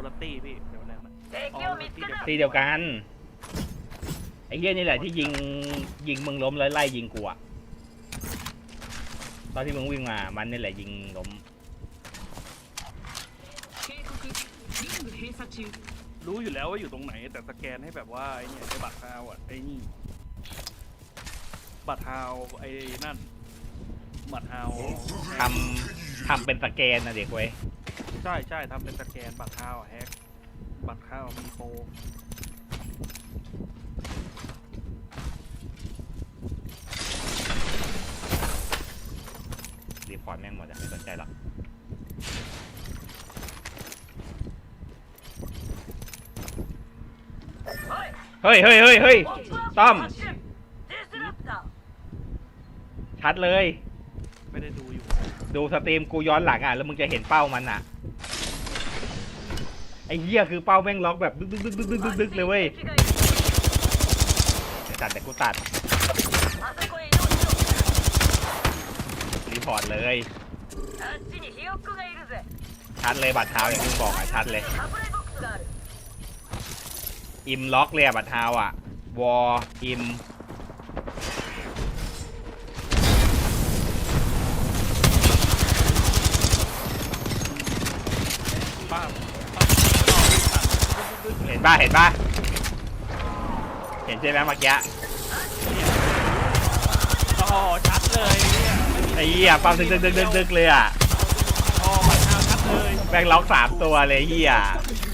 คนละตีพี่เดี๋ยวอะไมันตีเดียวกันไอ้เหี้ยนี่แหละที่ยิงยิงมึงล้มแล้วไล่ยิงกูอะตอนที่มึงวิ่งมามันนี่แหละยิงล้มรู้อยู่แล้วว่าอยู่ตรงไหน แต่สแกนให้แบบว่าไอ้เนี่ยไอ้บัตรฮาวอะไอ้นี่บัตรฮาวไอ้นั่นบัตรฮาวทำทำเป็นสแกนนะเด็กเว้ย ใช่ใช่ทำเป็นสแกนบัตรข้าวแฮกบัตรข้าวมีโปรรีพอร์ตแม่งหมดอะไม่สนใจหรอกเฮ้ยเฮ้ยเฮ้ยเฮ้ยต้อม ชัดเลย ไม่ได้ดูอยู่ ดูสตรีมกูย้อนหลังอะ แล้วมึงจะเห็นเป้ามันอะ ไอ้เหี้ยคือเป้าแม่งล็อกแบบดึกดึกดึกดึกดึกดึกกเลยเว้ยตัดแต่กูตัดรีพอร์ตเลยชัดเลยบาดเท้าอย่างที่บอกอะชัดเลยอิมล็อกเลยอะบาดเท้าอะวออิมป้า ห็นป่ะเห็นป่ะเห็นใช่ไหมเมื่อกี้อ๋อชัดเลยเนี่ยไม่มีไอ้เหี้ยปั๊มดึกดึกดึกดึกดึกเลยอะอ๋อบัตรฮาวชัดเลยแม่งล็อกสามตัวเลยเหี้ย敵